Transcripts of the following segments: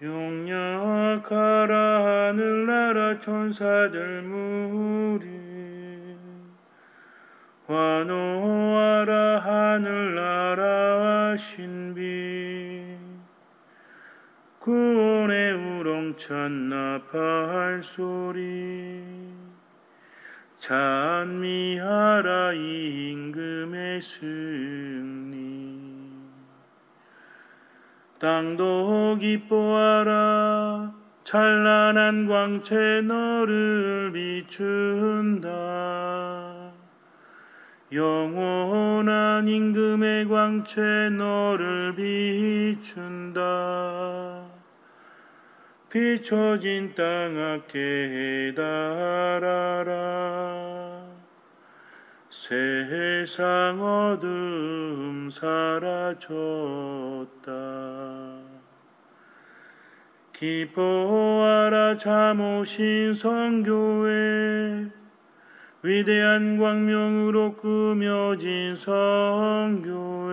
용약하라 하늘나라 천사들 무리 환호하라 하늘나라 신비 구원의 우렁찬 나팔 소리. 찬미하라 임금의 승리 땅도 기뻐하라. 찬란한 광채 너를 비춘다. 영원한 임금의 광채 너를 비춘다. 비춰진 땅 앞에 달아라 세상 어둠 사라졌다. 기뻐하라 잠오신 성교회. 위대한 광명으로 꾸며진 성교회.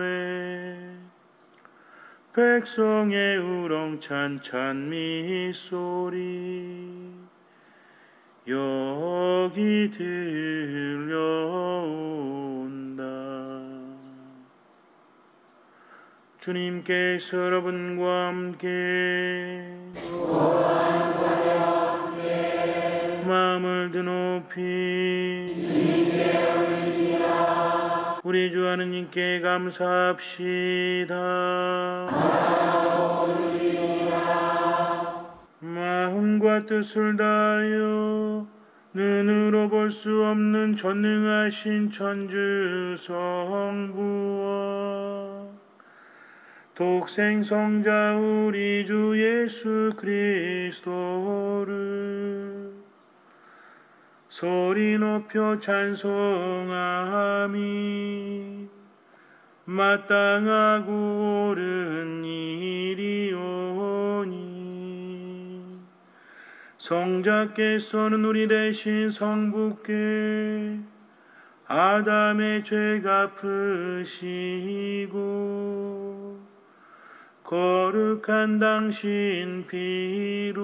백성의 우렁찬 찬미 소리 여기 들려온다. 주님께서 여러분과 함께 마음을 드높이 우리 주 하느님께 감사합시다 마음과 뜻을 다하여 눈으로 볼 수 없는 전능하신 천주 성부와 독생 성자 우리 주 예수 그리스도를 소리 높여 찬송하미 마땅하고 옳은 일이 성자께서는 우리 대신 성부께 아담의 죄 갚으시고 거룩한 당신 피로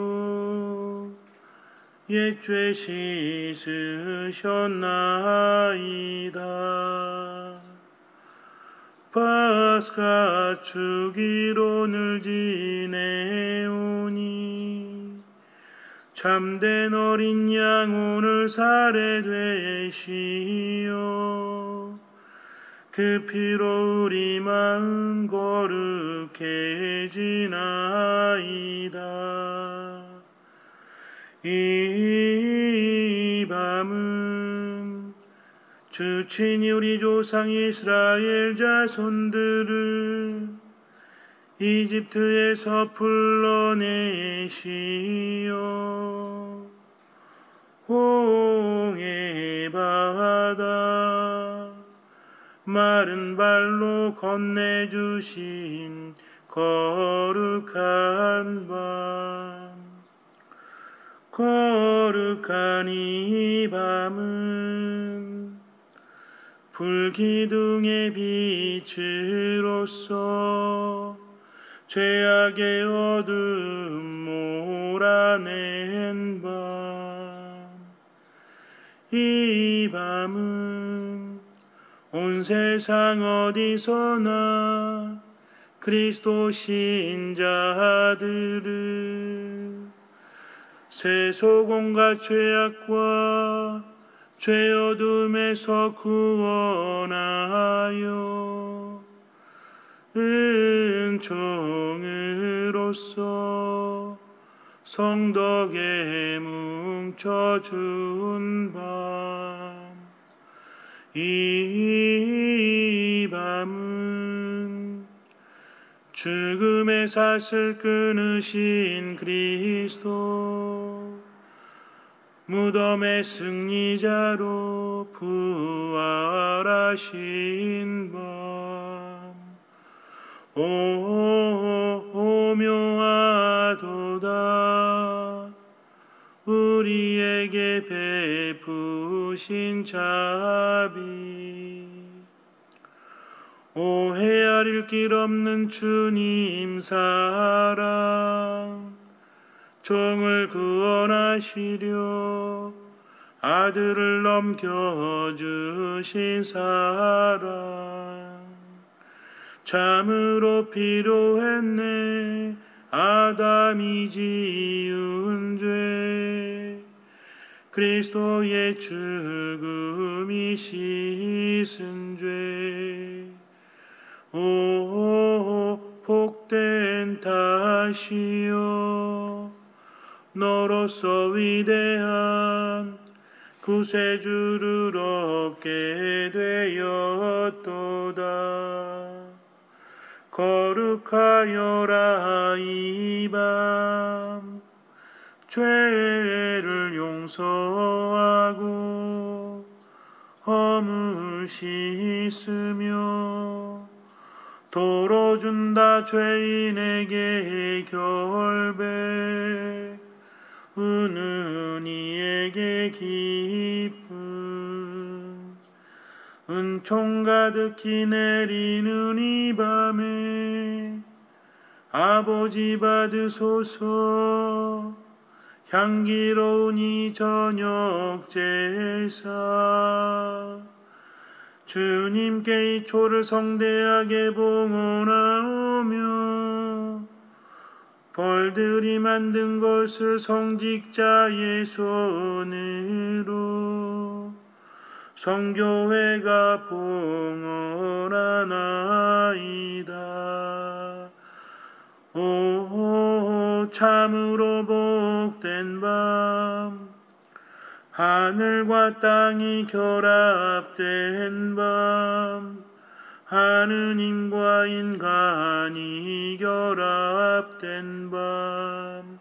옛죄 씻으셨나이다. 파스카 주기론을 지내오니 참된 어린 양 오늘 살해되시오 그 피로 우리 마음 거룩해 지나이다. 이 밤은 주친이 우리 조상 이스라엘 자손들을 이집트에서 불러내시오. 홍해 바다 마른 발로 건네주신 거룩한 밤. 거룩한 이 밤은 불기둥의 빛으로서 죄악의 어둠 몰아낸 밤. 이 밤은 온 세상 어디서나 그리스도 신자들을 세속온갖 죄악과 죄 어둠에서 구원하여 은 총으로서 성덕에 뭉쳐준 밤. 이 밤은 죽음의 사슬 끊으신 그리스도 무덤의 승리자로 부활하신 밤. 오, 오묘하도다. 우리에게 베푸신 자비. 오해하 가릴 길 없는 주님 사랑. 종을 구원하시려 아들을 넘겨주신 사랑 참으로 필요했네. 아담이 지은 죄. 그리스도의 죽음이 씻은 죄. 오, 복된 다시요 너로서 위대한 구세주를 얻게 되었도다 거룩하여라 이 밤. 죄를 용서하고 허물 씻으며 도로 준다 죄인에게 결배 은은 이에게 기 은총 가득히 내리는 이 밤에 아버지 받으소서. 향기로운 이 저녁 제사. 주님께 이 초를 성대하게 봉헌하오며 벌들이 만든 것을 성직자의 손으로 성교회가 봉헌하나이다. 오 참으로 복된 밤. 하늘과 땅이 결합된 밤. 하느님과 인간이 결합된 밤.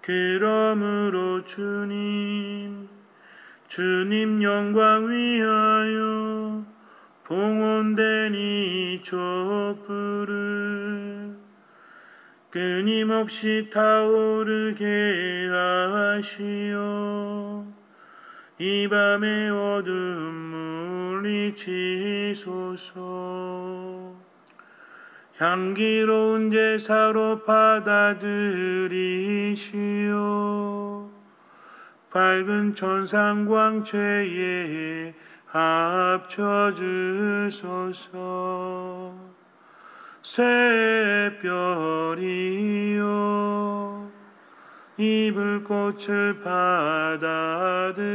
그러므로 주님 주님 영광 위하여 봉헌된 이 촛불을 끊임없이 타오르게 하시어. 이 밤의 어둠 물리치소서. 향기로운 제사로 받아들이시오 밝은 천상광채에 합쳐 주소서. 새별이요 이불 꽃을 받아들이소서.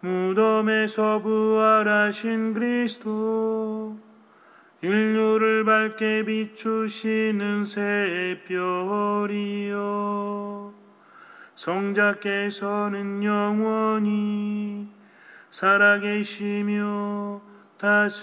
무덤에서 부활하신 그리스도 인류를 밝게 비추시는 새별이여 성자께서는 영원히 살아계시며 다스리시나이다.